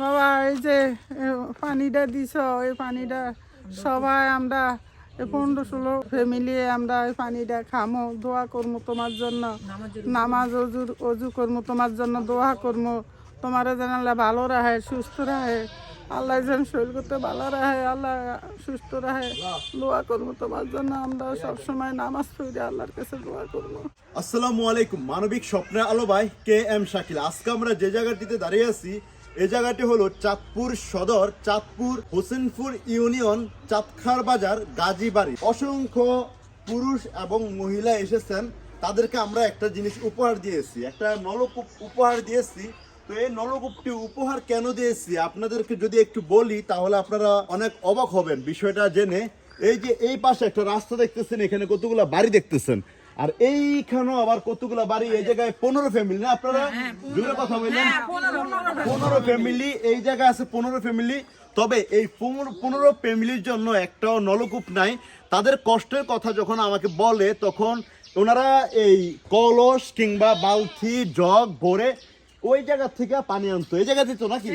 বাবা, এই যে পানিটা দিছ, এই পানিটা সবাই আমরা পনেরো ষোলো ফ্যামিলি আমরা এই পানিটা খামো, দোয়া করব তোমার জন্য। নামাজ অজু অজু করব তোমার জন্য, দোয়া করব তোমার যেন আল্লাহ ভালো রাখে, সুস্থ রাখে। আল্লাহ যেন শরীর করতে ভালো রাখে, আল্লাহ সুস্থ রাখে। দোয়া করব তোমার জন্য, আমরা সবসময় নামাজ পড়ি, আল্লাহর কাছে দোয়া করব আসসালামু আলাইকুম, মানবিক স্বপ্নের আলো ভাই, কে এম শাকিল। আজকে আমরা যে জায়গাটিতে দাঁড়িয়ে আছি এই জায়গাটি হলো চাঁদপুর সদর, চাঁদপুর হোসেনপুর ইউনিয়ন, চাঁদখার বাজার, গাজীবাড়ি। অসংখ্য পুরুষ এবং মহিলা এসেছেন। তাদেরকে আমরা একটা জিনিস উপহার দিয়েছি, একটা নলকূপ উপহার দিয়েছি। তো এই নলকূপটি উপহার কেন দিয়েছি? আপনাদেরকে যদি একটু বলি, তাহলে আপনারা অনেক অবাক হবেন। বিষয়টা জেনে এই যে এই পাশে একটা রাস্তা দেখতেছেন, এখানে কতগুলো বাড়ি দেখতেছেন। আর এইখানেও আবার কতগুলো বাড়ি এই জায়গায়? পনেরো ফ্যামিলি না আপনারা? জোরে কথা বললেন পনেরো ফ্যামিলি এই জায়গায় আছে পনেরো ফ্যামিলি তবে এই পনেরো- পনেরো ফ্যামিলির জন্য একটাও নলকূপ নাই। তাদের কষ্টের কথা যখন আমাকে বলে তখন ওনারা এই কলস কিংবা বালতি জগ ভরে ওই জায়গা থেকে পানি আনতো। এই জায়গা দিত নাকি?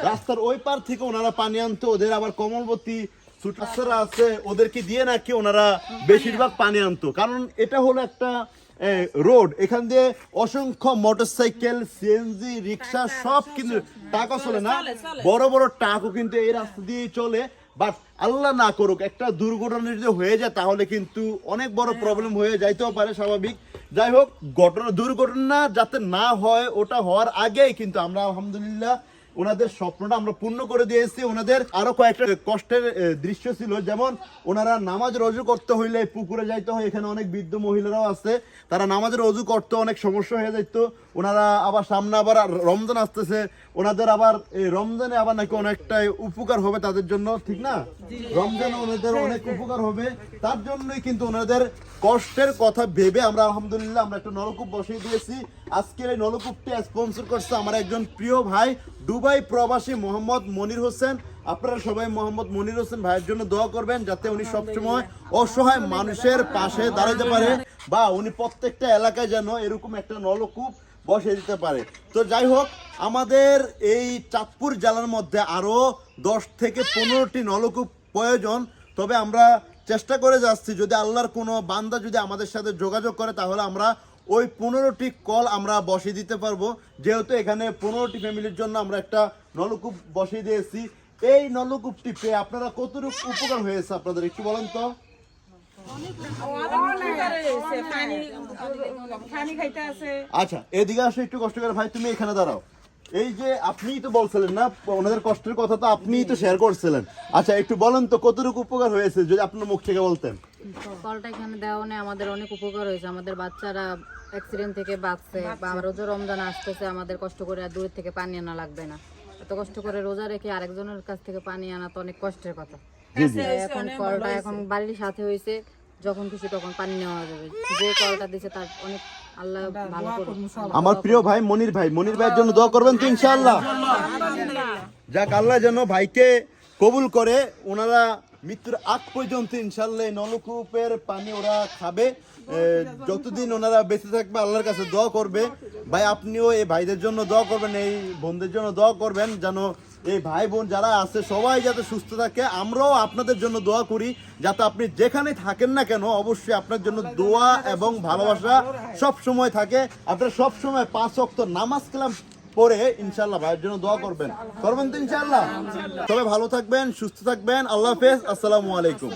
রাস্তার ওই পার থেকে ওনারা পানি আনতো। ওদের আবার কমলবতী সুটাসরা আছে ওদেরকে দিয়ে নাকি ওনারা বেশিরভাগ পানি আনতো। কারণ এটা হলো একটা রোড। এখান দিয়ে অসংখ্য মোটরসাইকেল সিএনজি রিক্সা সব কিন্তু টাকা চলে না। বড় বড় টাকও কিন্তু এই রাস্তা দিয়েই চলে। বাট আল্লাহ না করুক একটা দুর্ঘটনা যদি হয়ে যায় তাহলে কিন্তু অনেক বড় প্রবলেম হয়ে যাইতেও পারে স্বাভাবিক। যাই হোক ঘটনা দুর্ঘটনা যাতে না হয় ওটা হওয়ার আগেই কিন্তু আমরা আলহামদুলিল্লাহ ওনাদের স্বপ্নটা আমরা পূর্ণ করে দিয়েছি। ওনাদের আরও কয়েকটা কষ্টের দৃশ্য ছিল। যেমন ওনারা নামাজ রজু করতে হইলে পুকুরে যাইতে হয়। এখানে অনেক বৃদ্ধ মহিলারাও আছে। তারা নামাজের রজু করতে অনেক সমস্যা হয়ে যাইত। ওনারা আবার সামনে আবার রমজান আসতেছে। ওনাদের আবার এই রমজানে আবার নাকি অনেকটা উপকার হবে তাদের জন্য। ঠিক না? রমজানে ওনাদের অনেক উপকার হবে। তার জন্যই কিন্তু ওনাদের কষ্টের কথা ভেবে আমরা আলহামদুলিল্লাহ আমরা একটা নলকূপ বসিয়ে দিয়েছি। আজকের এই নলকূপটি স্পন্সর করছে আমার একজন প্রিয় ভাই দুবাই প্রবাসী মোহাম্মদ মনির হোসেন। আপনারা সবাই মোহাম্মদ মনির হোসেন ভাইয়ের জন্য দোয়া করবেন যাতে উনি সবসময় অসহায় মানুষের পাশে দাঁড়াতে পারে বা উনি প্রত্যেকটা এলাকায় যেন এরকম একটা নলকূপ বসে দিতে পারে। তো যাই হোক আমাদের এই চাঁদপুর জেলার মধ্যে আরও দশ থেকে পনেরোটি নলকূপ প্রয়োজন। তবে আমরা চেষ্টা করে যাচ্ছি যদি আল্লাহর কোনো বান্দা যদি আমাদের সাথে যোগাযোগ করে তাহলে আমরা ওই পনেরোটি কল আমরা বসিয়ে দিতে পারব। যেহেতু এখানে পনেরোটি ফ্যামিলির জন্য আমরা একটা নলকূপ বসিয়ে দিয়েছি। এই নলকূপটি পেয়ে আপনারা কতটুকু উপকার হয়েছে আপনাদের একটু বলেন তো? আচ্ছা এদিকে আসো একটু কষ্ট করে ভাই তুমি এখানে দাঁড়াও। এই যে আপনিই তো বলছিলেন না ওনাদের কষ্টের কথা তো আপনিই তো শেয়ার করছিলেন। আচ্ছা একটু বলেন তো কতটুকু উপকার হয়েছে যদি আপনার মুখ থেকে বলতেন? কলটা এখানে দেওয়া আমাদের অনেক উপকার হয়েছে। আমাদের বাচ্চারা অ্যাক্সিডেন্ট থেকে বাঁচছে বা রোজা রমজান আসতেছে আমাদের কষ্ট করে আর দূরের থেকে পানি আনা লাগবে না। এত কষ্ট করে রোজা রেখে আরেকজনের কাছ থেকে পানি আনা তো অনেক কষ্টের কথা। জি এখন কলটা এখন বাড়ির সাথে হয়েছে যখন খুশি তখন পানি নেওয়া যাবে। যে কলটা দিছে তার অনেক আমার প্রিয় ভাই মনির ভাই। মনির ভাইয়ের জন্য দোয়া করবেন তো ইনশাআল্লাহ। যাক আল্লাহ যেন ভাইকে কবুল করে ওনারা মৃত্যুর আগ পর্যন্ত ইনশাল্লাহ নলকূপের পানি ওরা খাবে। যতদিন ওনারা বেঁচে থাকবে, আল্লাহর কাছে দোয়া করবে। ভাই, আপনিও এই ভাইদের জন্য দোয়া করবেন, এই বোনদের জন্য দোয়া করবেন, যেন এই ভাই বোন যারা আছে, সবাই যাতে সুস্থ থাকে। আমরাও আপনাদের জন্য দোয়া করি, যাতে আপনি যেখানে থাকেন না কেন, অবশ্যই আপনার জন্য দোয়া এবং ভালোবাসা সব সময় থাকে। আপনার সব সময় পাঁচ অক্ত নামাজ কালাম পরে ইনশাল্লাহ ভাইয়ের জন্য দোয়া করবেন। করবেন তো ইনশাল্লাহ তবে ভালো থাকবেন সুস্থ থাকবেন। আল্লাহ হাফেজ। আসসালামু আলাইকুম।